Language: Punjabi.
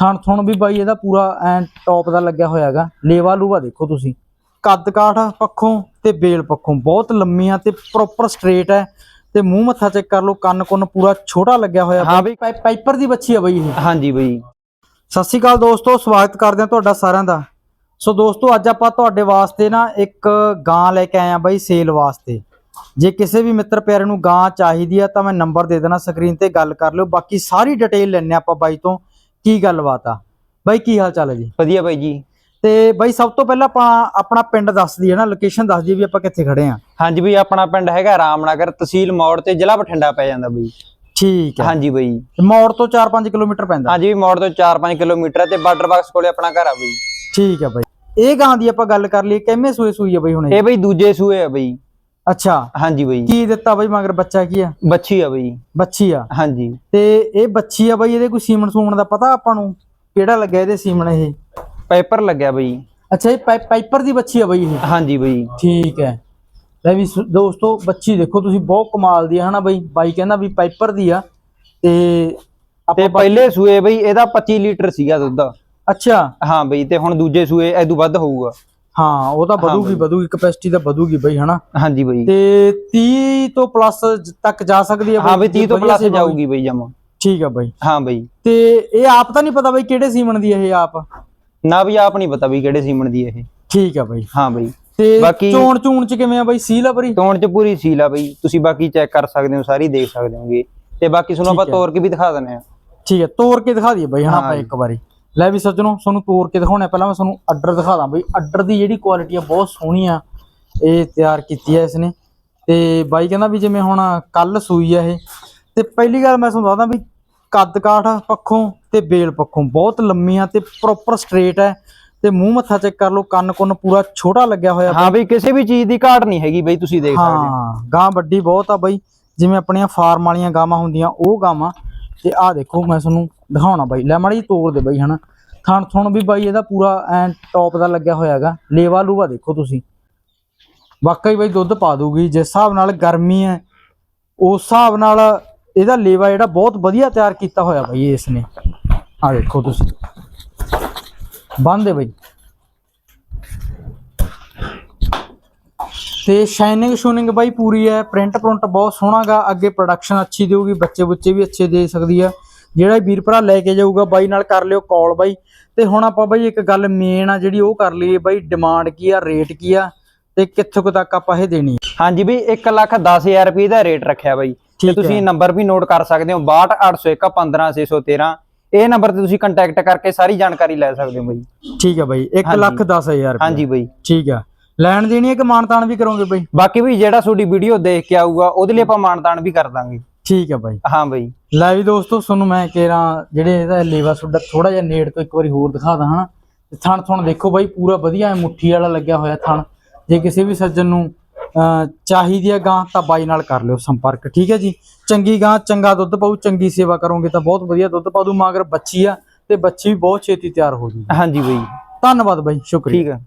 ਥਣ ਥਣ ਵੀ ਬਾਈ ਇਹਦਾ ਪੂਰਾ ਐ ਟੌਪ ਦਾ ਲੱਗਿਆ ਹੋਇਆ ਹੈਗਾ। ਲੇਵਾ ਲੂਵਾ ਦੇਖੋ ਤੁਸੀਂ। ਕੱਦ ਕਾਠ ਪੱਖੋਂ ਤੇ ਬੇਲ ਪੱਖੋਂ ਬਹੁਤ ਲੰਮੀਆਂ ਤੇ ਪ੍ਰੋਪਰ ਸਟ੍ਰੇਟ ਹੈ। ਤੇ ਮੂੰਹ ਮੱਥਾ ਚੈੱਕ ਕਰ ਲਓ ਕੰਨ ਕੁੰਨ ਪੂਰਾ ਛੋਟਾ ਲੱਗਿਆ ਹੋਇਆ। ਹਾਂ ਬਈ। ਪਾਈ- ਪਾਈਪਰ ਦੀ ਬੱਚੀ ਆ ਬਾਈ ਇਹ। ਹਾਂਜੀ ਬਈ। ਸਤਿ ਸ਼੍ਰੀ ਅਕਾਲ ਦੋਸਤੋ ਸਵਾਗਤ ਕਰਦੇ ਹਾਂ ਤੁਹਾਡਾ ਸਾਰਿਆਂ ਦਾ। ਸੋ ਦੋਸਤੋ ਅੱਜ ਆਪਾਂ ਤੁਹਾਡੇ ਵਾਸਤੇ ਨਾ ਇੱਕ ਗਾਂ ਲੈ ਕੇ ਆਏ ਆ ਬਾਈ ਸੇਲ ਵਾਸਤੇ। ਜੇ ਕਿਸੇ ਵੀ ਮਿੱਤਰ ਪਿਆਰੇ ਨੂੰ ਗਾਂ ਚਾਹੀਦੀ ਆ ਤਾਂ ਮੈਂ ਨੰਬਰ ਦੇ ਦੇਣਾ ਸਕਰੀਨ ਤੇ ਗੱਲ ਕਰ ਲਿਓ। ਬਾਕੀ ਸਾਰੀ ਡਿਟੇਲ ਲੈਣੇ ਆਪਾਂ ਬਾਈ ਤੋਂ। ਕੀ ਗੱਲਬਾਤ ਆ? ਬਾਈ ਕੀ ਹਾਲ ਚਾਲ ਹੈ ਜੀ? ਵਧੀਆ ਬਾਈ ਜੀ। ਤੇ ਬਾਈ ਸਭ ਤੋਂ ਪਹਿਲਾਂ ਆਪਾਂ ਆਪਣਾ ਪਿੰਡ ਦੱਸ ਦਈਏ ਨਾ ਲੋਕੇਸ਼ਨ ਦੱਸ ਦਈਏ ਵੀ ਆਪਾਂ ਕਿੱਥੇ ਖੜੇ ਆ। ਹਾਂਜੀ ਬਈ ਆਪਣਾ ਪਿੰਡ ਹੈਗਾ ਰਾਮਨਗਰ ਤਹਿਸੀਲ ਮੌੜ ਤੇ ਜ਼ਿਲ੍ਹਾ ਬਠਿੰਡਾ ਪੈ ਜਾਂਦਾ ਬਈ। ਠੀਕ ਹੈ। ਹਾਂਜੀ ਬਈ। ਮੌੜ ਤੋਂ 4-5 ਕਿਲੋਮੀਟਰ ਪੈਂਦਾ। ਹਾਂਜੀ ਮੌੜ ਤੋਂ 4-5 ਕਿਲੋਮੀਟਰ ਤੇ ਬਾਰਡਰ ਬਾਕਸ ਕੋਲੇ ਆਪਣਾ ਘਰ ਆ ਬਈ। ਠੀਕ ਹੈ ਬਾਈ। ਇਹ ਗਾਂ ਦੀ ਆਪਾਂ ਗੱਲ ਕਰ ਲਈਏ ਕਿੰਨੇ ਸੂਏ ਸੂਈ ਆ ਬਾਈ ਹੁਣ? ਇਹ ਬਈ ਦੂਜੇ ਸੂਏ ਆ ਬਈ। ਅੱਛਾ। ਹਾਂਜੀ ਬਈ। ਕੀ ਦਿੱਤਾ ਬਾਈ ਮਗਰ ਬੱਚਾ ਕੀ ਆ? ਬੱਚੀ ਆ ਬਈ। ਬੱਚੀ ਆ। ਹਾਂਜੀ। ਤੇ ਇਹ ਬੱਚੀ ਆ ਬਾਈ ਇਹਦੇ ਕੋਈ ਸੀਮਨ ਸੂਮਨ ਦਾ ਪਤਾ ਆਪਾਂ ਨੂੰ? ਕਿਹੜਾ ਲੱਗਿਆ ਇਹਦੇ ਸੀਮਨ ਇਹ? ਪੇਪਰ ਲੱਗਿਆ ਬਈ। ਅੱਛਾ ਇਹ ਪਾਈ- ਪਾਈਪਰ ਦੀ ਬੱਚੀ ਆ ਬਾਈ ਇਹ? ਹਾਂਜੀ ਬਈ। ਠੀਕ ਹੈ। ਲੈ ਵੀ ਦੋਸਤੋ ਬੱਚੀ ਦੇਖੋ ਤੁਸੀਂ ਬਹੁਤ ਕਮਾਲ ਦੀ ਆ ਹਨਾ ਬਾਈ? ਬਾਈ ਕਹਿੰਦਾ ਵੀ ਪਾਈਪਰ ਦੀ ਆ ਤੇ ਤੇ ਪਹਿਲੇ ਸੂਏ ਬਈ ਇਹਦਾ 25 ਲੀਟਰ ਸੀਗਾ ਦੁੱਧ। ਅੱਛਾ। ਹਾਂ ਬਈ ਤੇ ਹੁਣ ਦੂਜੇ ਸੂਏ ਐਦੂ ਵੱਧ ਹੋਊਗਾ। ਹਾਂ ਉਹ ਤਾਂ ਵਧੂਗੀ ਵਧੂਗੀ ਕਪੈਸਿਟੀ ਤਾਂ ਵਧੂਗੀ ਬਾਈ ਹਨਾ? ਹਾਂਜੀ ਬਈ। ਤੇ 30 ਤੋਂ ਪਲੱਸ ਤੱਕ ਜਾ ਸਕਦੀ ਹੈ ਹਾਂ ਬਈ 30 ਤੋਂ ਪਲੱਸ। ਜਾਊਗੀ ਬਈ ਜਮਾ। ਠੀਕ ਆ ਬਾਈ। ਹਾਂ ਬਈ। ਤੇ ਇਹ ਆਪ ਤਾਂ ਨਹੀਂ ਪਤਾ ਬਾਈ ਕਿਹੜੇ ਸੀਮਨ ਦੀ ਇਹ ਆਪ? ਨਾ ਵੀ ਆਪ ਨਹੀਂ ਪਤਾ ਵੀ ਕਿਹੜੇ ਸੀਮਨ ਦੀ ਇਹ। ਠੀਕ ਆ ਬਾਈ। ਹਾਂ ਬਈ। ਤੇ ਬਾਕੀ- ਚੋਣ ਚੂਣ ਚ ਕਿਵੇਂ ਆ ਬਾਈ? ਸੀਲ ਆ ਬਰੀ ਤੋਣ ਚ ਪੂਰੀ ਸੀਲ ਆ ਬਈ। ਤੁਸੀਂ ਬਾਕੀ ਚੈੱਕ ਕਰ ਸਕਦੇ ਹੋ ਸਾਰੀ ਦੇਖ ਸਕਦੇ ਹੋਗੇ। ਤੇ ਬਾਕੀ ਤੁਹਾਨੂੰ ਆਪਾਂ। ਤੋੜ ਕੇ ਵੀ ਦਿਖਾ ਦਿੰਦੇ ਆ ਠੀਕ ਹੈ ਤੋੜ ਕੇ ਦਿਖਾ ਦਈਏ ਬਾਈ ਹਾਂ ਆਪਾਂ। ਇੱਕ ਵਾਰੀ। ਲੈ ਵੀ ਸੱਜਣੋ ਤੁਹਾਨੂੰ ਤੋੜ ਕੇ ਦਿਖਾਉਣਾ ਪਹਿਲਾਂ ਮੈਂ ਤੁਹਾਨੂੰ ਆਰਡਰ ਦਿਖਾ ਦਾਂ ਬਾਈ। ਆਰਡਰ ਦੀ ਜਿਹੜੀ ਕੁਆਲਿਟੀ ਆ ਬਹੁਤ ਸੋਹਣੀ ਆ। ਇਹ ਤਿਆਰ ਕੀਤੀ ਹੈ ਇਸਨੇ। ਤੇ ਬਾਈ ਕਹਿੰਦਾ ਵੀ ਜਿਵੇਂ ਹੁਣ ਕੱਲ ਸੂਈ ਆ ਇਹ। ਤੇ ਪਹਿਲੀ ਗੱਲ ਮੈਂ ਤੁਹਾਨੂੰ ਦੱਸਦਾ ਵੀ ਕੱਦ ਕਾਠ ਪੱਖੋਂ ਤੇ ਬੇਲ ਪੱਖੋਂ ਬਹੁਤ ਲੰਮੀਆਂ ਤੇ ਪ੍ਰੋਪਰ ਸਟ੍ਰੇਟ ਹੈ ਤੇ ਮੂੰਹ ਮੱਥਾ ਚੈੱਕ ਕਰ ਲਓ ਕੰਨ ਕੁੰਨ ਪੂਰਾ ਛੋਟਾ ਲੱਗਿਆ ਹੋਇਆ ਹਾਂ ਬਈ ਕਿਸੇ ਵੀ ਚੀਜ਼ ਦੀ ਘਾਟ ਨਹੀਂ ਹੈਗੀ ਬਈ ਤੁਸੀਂ ਦੇਖ ਸਕਦੇ ਹੋ। ਹਾਂ ਗਾਂ ਵੱਡੀ ਬਹੁਤ ਆ ਬਾਈ। ਜਿਵੇਂ ਆਪਣੀਆਂ ਫਾਰਮ ਵਾਲੀਆਂ ਗਾਵਾਂ ਹੁੰਦੀਆਂ ਉਹ ਗਾਵਾਂ। ਤੇ ਆਹ ਦੇਖੋ ਮੈਂ ਤੁਹਾਨੂੰ ਦਿਖਾਉਣਾ ਬਾਈ, ਲੈ ਮਾੜੀ ਜਿਹੀ ਤੋੜ ਦੇ ਬਾਈ ਹਨਾ। ਥਣ ਥਣ ਵੀ ਬਾਈ ਇਹਦਾ ਪੂਰਾ ਐ ਟੌਪ ਦਾ ਲੱਗਿਆ ਹੋਇਆ ਹੈਗਾ ਲੇਵਾ ਲੂਵਾ ਦੇਖੋ ਤੁਸੀਂ। ਵਾਕਈ ਬਾਈ ਦੁੱਧ ਪਾ ਦੂਗੀ ਜਿਸ ਹਿਸਾਬ ਨਾਲ ਗਰਮੀ ਹੈ ਉਸ ਹਿਸਾਬ ਨਾਲ ਇਹਦਾ ਲੇਵਾ ਜਿਹੜਾ ਬਹੁਤ ਵਧੀਆ ਤਿਆਰ ਕੀਤਾ ਹੋਇਆ ਬਾਈ ਇਸ ਨੇ ਆਹ ਦੇਖੋ ਤੁਸੀਂ। ਬੰਦ ਬਾਈ। ਤੇ ਸ਼ਾਈਨਿੰਗ ਸ਼ੂਨਿੰਗ ਬਾਈ ਪੂਰੀ ਹੈ ਪ੍ਰਿੰਟ ਪ੍ਰਿੰਟ ਬਹੁਤ ਸੋਹਣਾਗਾ, ਅੱਗੇ ਪ੍ਰੋਡਕਸ਼ਨ ਅੱਛੀ ਦੇਊਗੀ, ਬੱਚੇ ਬੁੱਚੇ ਵੀ ਅੱਛੇ ਦੇ ਸਕਦੀ ਆ। ਜਿਹੜਾ ਵੀਰ ਭਰਾ ਲੈ ਕੇ ਜਾਊਗਾ ਬਾਈ ਨਾਲ ਕਰ ਲਿਓ ਕਾਲ ਬਾਈ। ਤੇ ਹੁਣ ਆਪਾਂ ਬਾਈ ਇੱਕ ਗੱਲ ਮੇਨ ਆ ਜਿਹੜੀ ਉਹ ਕਰ ਲਈਏ ਬਾਈ ਡਿਮਾਂਡ ਕੀ ਆ ਰੇਟ ਕੀ ਆ ਤੇ ਕਿੱਥੋਂ ਕੁ ਤੱਕ ਆਪਾਂ ਇਹ ਦੇਣੀ ਹਾਂਜੀ ਬਈ 1 ਲੱਖ 10000 ਰੁਪਏ ਦਾ ਰੇਟ ਰੱਖਿਆ ਬਾਈ। ਤੇ ਤੁਸੀਂ ਹੈ। ਨੰਬਰ ਵੀ ਨੋਟ ਕਰ ਸਕਦੇ ਹੋ 62801 15613 ਇਹ ਨੰਬਰ ਤੇ ਤੁਸੀਂ ਕੰਟੈਕਟ ਕਰਕੇ ਸਾਰੀ ਜਾਣਕਾਰੀ ਲੈ ਸਕਦੇ ਹੋ ਬਾਈ। ਠੀਕ ਆ ਬਾਈ 1 ਹਾਂਜੀ। ਲੱਖ 10000 ਰੁਪਏ। ਹਾਂਜੀ ਬਾਈ। ਠੀਕ ਆ। ਲੈਣ ਦੇਣੀ ਹੈ ਕਿ ਮਾਨਤਾਨ ਵੀ ਕਰੋਗੇ ਬਾਈ? ਬਾਕੀ ਵੀ ਜਿਹੜਾ ਤੁਹਾਡੀ ਵੀਡੀਓ ਦੇਖ ਕੇ ਆਊਗਾ ਉਹਦੇ ਲਈ ਆਪਾਂ ਮਾਨਤਾਨ ਵੀ ਕਰ ਦਾਂਗੇ। ਠੀਕ ਆ ਬਾਈ। ਹਾਂ ਬਾਈ। ਲੈ ਵੀ ਦੋਸਤੋ ਤੁਹਾਨੂੰ ਮੈਂ ਕਿਹਾ ਜਿਹੜੇ ਇਹਦਾ ਲੇਵਾ ਸੁੱਡਾ ਥੋੜਾ ਜਿਹਾ ਨੇੜ ਤੋਂ ਇੱਕ ਵਾਰੀ ਹੋਰ ਦਿਖਾ ਦਾਂ ਹਨਾ? ਥਣ ਥਣ ਦੇਖੋ ਬਾਈ ਪੂਰਾ ਵਧੀਆ ਹੈ ਮੁੱਠੀ ਵਾਲਾ ਲੱਗਿਆ ਹੋਇਆ ਥਣ। ਜੇ ਕਿਸੇ ਵੀ ਸੱਜਣ ਨੂੰ ਚਾਹੀਦੀ ਹੈ ਗਾਂ ਤਾਂ ਬਾਈ ਨਾਲ ਕਰ ਲਿਓ ਸੰਪਰਕ ਠੀਕ ਹੈ ਜੀ? ਚੰਗੀ ਗਾਂ ਚੰਗਾ ਦੁੱਧ ਪਾਊ ਚੰਗੀ ਸੇਵਾ ਕਰੋਗੇ ਤਾਂ ਬਹੁਤ ਵਧੀਆ ਦੁੱਧ ਪਾ ਦੂ ਮਗਰ ਬੱਚੀ ਆ ਤੇ ਬੱਚੀ ਵੀ ਬਹੁਤ ਛੇਤੀ ਤਿਆਰ ਹੋ ਜੂਗੀ। ਹਾਂਜੀ ਬਾਈ। ਧੰਨਵਾਦ ਬਾਈ ਸ਼ੁਕਰੀਆ। ਠੀਕ ਆ।